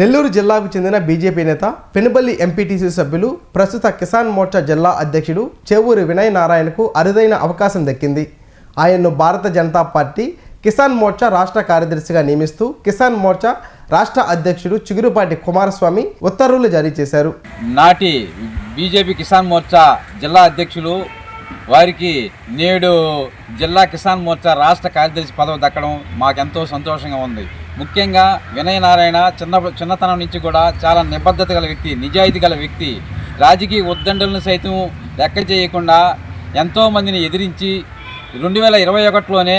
నెల్లూరు జిల్లాకు చెందిన బీజేపీ నేత పెనుబల్లి ఎంపీటీసీ సభ్యులు ప్రస్తుత కిసాన్ మోర్చా జిల్లా అధ్యక్షుడు చేవూరి వినయ్ నారాయణకు అరుదైన అవకాశం దక్కింది. ఆయన్ను భారత జనతా పార్టీ కిసాన్ మోర్చా రాష్ట్ర కార్యదర్శిగా నియమిస్తూ కిసాన్ మోర్చా రాష్ట్ర అధ్యక్షుడు చిగురుపాటి కుమారస్వామి ఉత్తర్వులు జారీ చేశారు. నాటి బీజేపీ కిసాన్ మోర్చా జిల్లా అధ్యక్షులు వారికి నేడు జిల్లా కిసాన్ మోర్చా రాష్ట్ర కార్యదర్శి పదవి దక్కడం మాకెంతో సంతోషంగా ఉంది. ముఖ్యంగా వినయ నారాయణ చిన్న చిన్నతనం నుంచి కూడా చాలా నిబద్ధత గల వ్యక్తి నిజాయితీ గల వ్యక్తి. రాజకీయ ఉద్దండలను సైతం లెక్క చేయకుండా ఎంతోమందిని ఎదిరించి రెండు వేల ఇరవై ఒకటిలోనే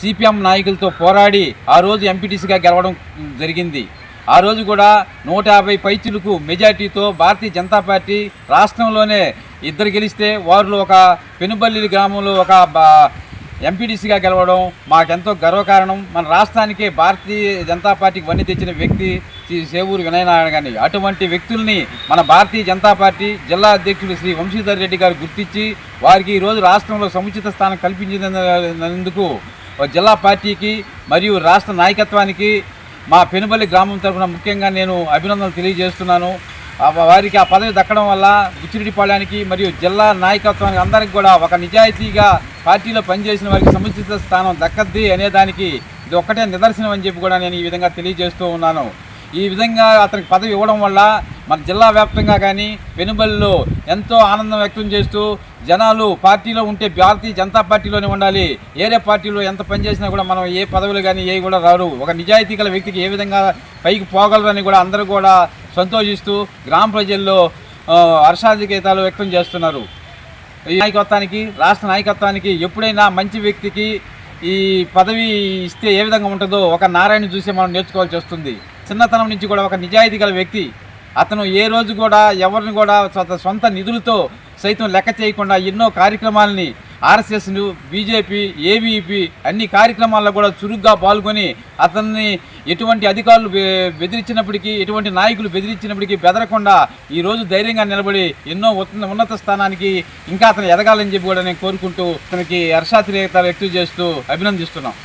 సిపిఎం నాయకులతో పోరాడి ఆ రోజు ఎంపీటీసీగా గెలవడం జరిగింది. ఆ రోజు కూడా నూట యాభై పైచులకు మెజార్టీతో భారతీయ జనతా పార్టీ రాష్ట్రంలోనే ఇద్దరు గెలిస్తే వారిలో ఒక పెనుబల్లి గ్రామంలో ఒక ఎంపీడీసీగా గెలవడం మాకెంతో గర్వకారణం. మన రాష్ట్రానికే భారతీయ జనతా పార్టీకి వన్నీ తెచ్చిన వ్యక్తి శ్రీ సేవూరు వినయనారాయణ గారిని. అటువంటి వ్యక్తుల్ని మన భారతీయ జనతా పార్టీ జిల్లా అధ్యక్షుడు శ్రీ వంశీధర్ రెడ్డి గారు గుర్తించి వారికి ఈరోజు రాష్ట్రంలో సముచిత స్థానం కల్పించినందుకు జిల్లా పార్టీకి మరియు రాష్ట్ర నాయకత్వానికి మా పెనుబల్లి గ్రామం తరఫున ముఖ్యంగా నేను అభినందనలు తెలియజేస్తున్నాను. వారికి ఆ పదవి దక్కడం వల్ల బుచ్చిరెడ్డిపాళెనికి మరియు జిల్లా నాయకత్వానికి అందరికి కూడా ఒక నిజాయితీగా పార్టీలో పనిచేసిన వారికి సముచిత స్థానం దక్కద్ది అనేదానికి ఇది ఒక్కటే నిదర్శనం అని చెప్పి కూడా నేను ఈ విధంగా తెలియజేస్తూ ఉన్నాను. ఈ విధంగా అతనికి పదవి ఇవ్వడం వల్ల మన జిల్లా వ్యాప్తంగా కానీ వెనుబల్లో ఎంతో ఆనందం వ్యక్తం చేస్తూ జనాలు పార్టీలో ఉంటే భారతీయ జనతా పార్టీలోనే ఉండాలి. ఏరే పార్టీలో ఎంత పనిచేసినా కూడా మనం ఏ పదవులు కానీ ఏ కూడా రారు. ఒక నిజాయితీ గల వ్యక్తికి ఏ విధంగా పైకి పోగలరని కూడా అందరూ కూడా సంతోషిస్తూ గ్రామ ప్రజల్లో హర్షాధికేతాలు వ్యక్తం చేస్తున్నారు. ఈ నాయకత్వానికి రాష్ట్ర నాయకత్వానికి ఎప్పుడైనా మంచి వ్యక్తికి ఈ పదవి ఇస్తే ఏ విధంగా ఉంటుందో ఒక నారాయణ చూసి మనం నేర్చుకోవాల్సి వస్తుంది. చిన్నతనం నుంచి కూడా ఒక నిజాయితీ గల వ్యక్తి అతను ఏ రోజు కూడా ఎవరిని కూడా సొంత- సొంత నిధులతో సైతం లెక్క చేయకుండా ఎన్నో కార్యక్రమాలని ఆర్ఎస్ఎస్ బీజేపీ ఏబీపీ అన్ని కార్యక్రమాల్లో కూడా చురుగ్గా పాల్గొని అతన్ని ఎటువంటి అధికారులు బెదిరించినప్పటికీ ఎటువంటి నాయకులు బెదిరించినప్పటికీ బెదరకుండా ఈరోజు ధైర్యంగా నిలబడి ఎన్నో ఉన్నత స్థానానికి ఇంకా అతను ఎదగాలని చెప్పి కూడా నేను కోరుకుంటూ అతనికి హర్షాతిరేకత వ్యక్తం చేస్తూ అభినందిస్తున్నాం.